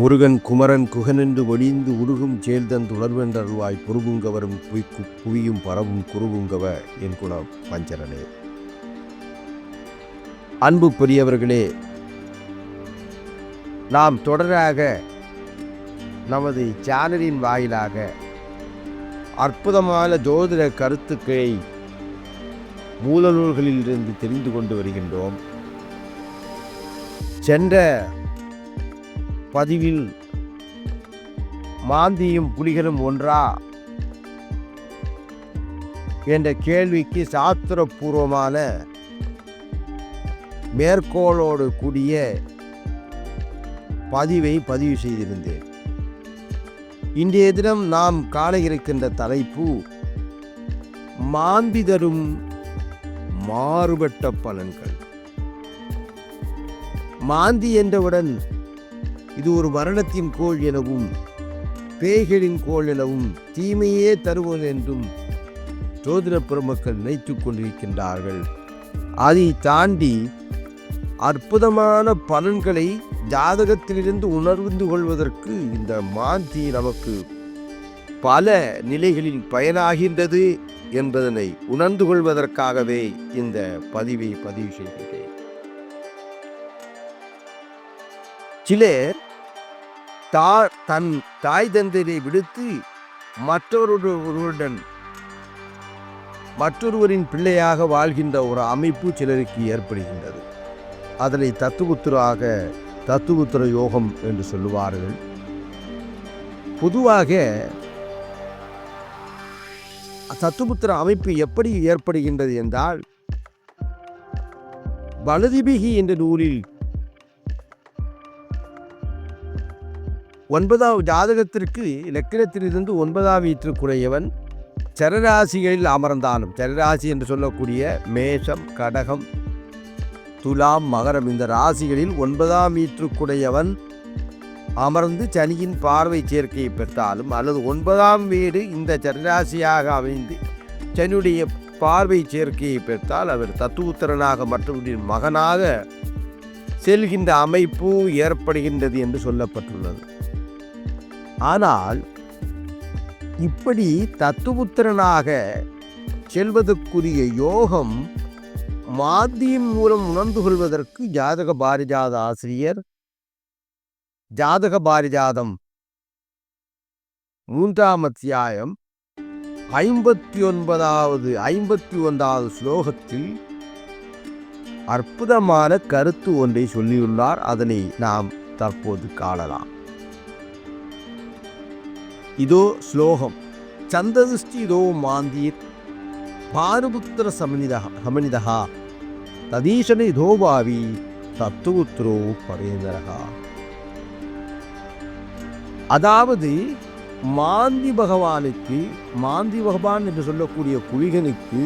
முருகன் குமரன் குகனென்று ஒளிந்து உருகும் சேர்தன் துளர்வென்றருவாய் புருகுங்கவரும் புய்க்கு புவியும் பரவும் குருகுங்கவ என் குணம் பஞ்சரனே அன்பு பெரியவர்களே நாம் தொடராக நமது சேனலின் வாயிலாக அற்புதமான ஜோதிட கருத்துக்களை மூலநூல்களிலிருந்து தெரிந்து கொண்டு வருகின்றோம். சென்ற பதிவில் மாந்தியும் புலிகளும் ஒன்றா? என்ற கேள்விக்கு சாஸ்திரபூர்வமான மேற்கோளோடு கூடிய பதிவை பதிவு செய்திருந்தேன். இன்றைய தினம் நாம் காண இருக்கின்ற தலைப்பு மாந்தி தரும் மாறுபட்ட பலன்கள். மாந்தி என்றவுடன் இது ஒரு மரணத்தின் கோள் எனவும் பேய்களின் கோள் எனவும் தீமையே தருவது என்றும் ஜோதிட பெருமக்கள் நினைத்துக் கொண்டிருக்கின்றார்கள். அதை தாண்டி அற்புதமான பலன்களை ஜாதகத்திலிருந்து உணர்ந்து கொள்வதற்கு இந்த மாந்தி நமக்கு பல நிலைகளில் பயனாகின்றது என்பதனை உணர்ந்து கொள்வதற்காகவே இந்த பதிவை பதிவு செய்கிறேன் சிலர் தா தன் தாய் தந்தையை விடுத்து மற்றொருவருடன் மற்றொருவரின் பிள்ளையாக வாழ்கின்ற ஒரு அமைப்பு சிலருக்கு ஏற்படுகின்றது. அதனை தத்துபுத்திராக தத்துபுத்திர யோகம் என்று சொல்லுவார்கள். பொதுவாக தத்துபுத்திர அமைப்பு எப்படி ஏற்படுகின்றது என்றால் வலதிபிகி என்ற நூலில் ஒன்பதாம் ஜாதகத்திற்கு லக்கினத்திலிருந்து ஒன்பதாம் வீட்டிற்குரியவன் சரராசிகளில் அமர்ந்தாலும் சரராசி என்று சொல்லக்கூடிய மேஷம் கடகம் துலாம் மகரம் இந்த ராசிகளில் ஒன்பதாம் வீட்டுக்குடையவன் அமர்ந்து சனியின் பார்வை சேர்க்கையை பெற்றாலும் அல்லது ஒன்பதாம் வீடு இந்த சரராசியாக அமைந்து சனியுடைய பார்வை சேர்க்கையை பெற்றால் அவர் தத்துவத்திறனாக மற்றவருடைய மகனாக செல்கின்ற அமைப்பு ஏற்படுகின்றது என்று சொல்லப்பட்டுள்ளது. ஆனால் இப்படி தத்துபுத்திரனாக செல்வதற்குரிய யோகம் மாத்தியம் மூலம் உணர்ந்து கொள்வதற்கு ஜாதக பாரிஜாத ஆசிரியர் ஜாதக பாரிஜாதம் மூன்றாம் அத்தியாயம் ஐம்பத்தி ஒன்பதாவது ஐம்பத்தி ஒன்றாவது ஸ்லோகத்தில் அற்புதமான கருத்து ஒன்றை சொல்லியுள்ளார். அதனை நாம் தற்போது காணலாம். இதோ ஸ்லோகம் சந்ததிஷ்டி இதோ மாந்தீர் பானுபுத்திர சமனிதா சமனிதா ததீஷன இதோபாவி தத்துவுத்ரோ பரேந்தரகா அதாவது மாந்தி பகவானுக்கு மாந்தி பகவான் என்று சொல்லக்கூடிய குழிகனுக்கு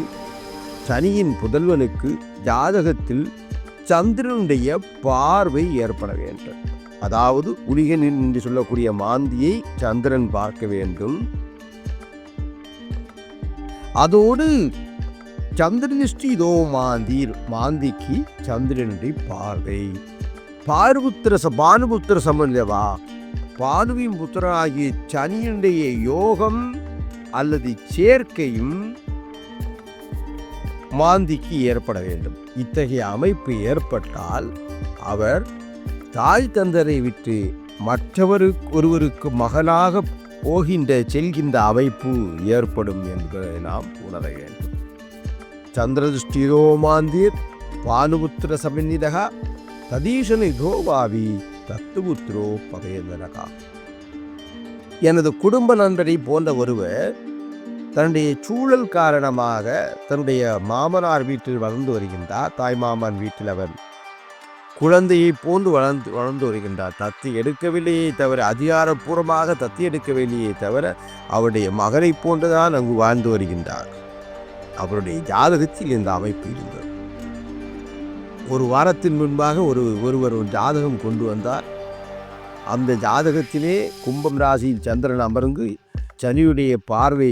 சனியின் புதல்வனுக்கு ஜாதகத்தில் சந்திரனுடைய பார்வை ஏற்பட வேண்டும் அதாவது குளிகன் என்று சொல்லக்கூடிய மாந்தியை சந்திரன் பார்க்க வேண்டும். அதோடு சந்திரனிஷ்டி இதோ மாந்தீர் மாந்திக்கு சந்திரனுடைய பார்வை. பார்வுத்திர ச பானுபுத்திர சம்பந்தவா? பானுவின் புத்திரனாகிய சனியினுடைய யோகம் அல்லது சேர்க்கையும் மாந்திக்கு ஏற்பட வேண்டும். இத்தகைய அமைப்பு ஏற்பட்டால் அவர் தாய் தந்தரை விட்டு மற்றவருக்கு ஒருவருக்கு மகனாக போகின்ற செல்கின்ற அமைப்பு ஏற்படும் என்பதை நாம் உணர வேண்டும். சந்திரதுஷ்டிரோ மாந்தீர் பானுபுத்திர சமநிதகா ததீஷனி தோபாவி தத்துபுத்திரோ பகையந்தனகா எனது குடும்ப நண்பரை போன்ற ஒருவர் தன்னுடைய சூழல் காரணமாக தன்னுடைய மாமனார் வீட்டில் வளர்ந்து வருகின்றார். தாய் மாமன் வீட்டில் அவர் குழந்தையை போன்று வளர்ந்து வளர்ந்து வருகின்றார். தத்தி எடுக்கவில்லையே தவிர அதிகாரப்பூர்வமாக தத்தி எடுக்கவில்லையே தவிர அவருடைய மகனை போன்றுதான் அங்கு வாழ்ந்து வருகின்றார். அவருடைய ஜாதகத்தில் இந்த அமைப்பு இருந்தது. ஒரு வாரத்தின் முன்பாக ஒரு ஒருவர் ஒரு ஜாதகம் கொண்டு வந்தார். அந்த ஜாதகத்திலே கும்பம் ராசியில் சந்திரன் அமர்ந்து சனியுடைய பார்வை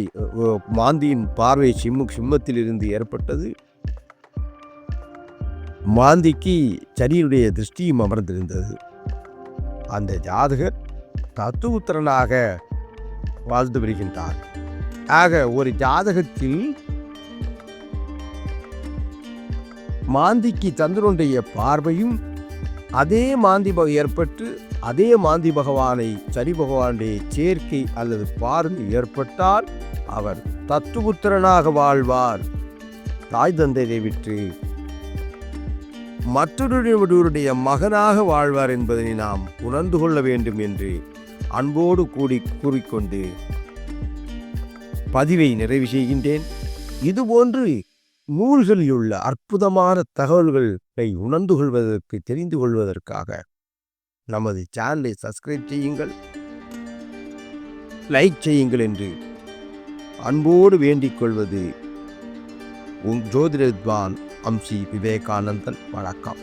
மாந்தியின் பார்வை சிம்ம சிம்மத்தில் இருந்து ஏற்பட்டது. மாந்திக்கு சனியுடைய திருஷ்டியும் அமர்ந்திருந்தது. அந்த ஜாதகர் தத்துவுத்திரனாக வாழ்ந்து வருகின்றார். ஆக ஒரு ஜாதகத்தில் மாந்திக்கு சந்திரனுடைய பார்வையும் அதே மாந்தி ஏற்பட்டு அதே மாந்தி பகவானை சனி பகவானுடைய சேர்க்கை அல்லது பார்வை ஏற்பட்டால் அவர் தத்துபுத்திரனாக வாழ்வார். தாய் தந்தையை விட்டு மற்றொருவருடைய மகனாக வாழ்வார் என்பதனை நாம் உணர்ந்து கொள்ள வேண்டும் என்று அன்போடு கூடி கூறிக்கொண்டு பதிவை நிறைவு செய்கின்றேன். இதுபோன்று நூல்களில் உள்ள அற்புதமான தகவல்களை உணர்ந்து கொள்வதற்கு தெரிந்து கொள்வதற்காக நமது சேனலை சப்ஸ்கிரைப் செய்யுங்கள். லைக் செய்யுங்கள் என்று அன்போடு வேண்டிக் கொள்வது உன் ஜோதிடத்வான் அம்சி விவேகானந்தன் வணக்கம்.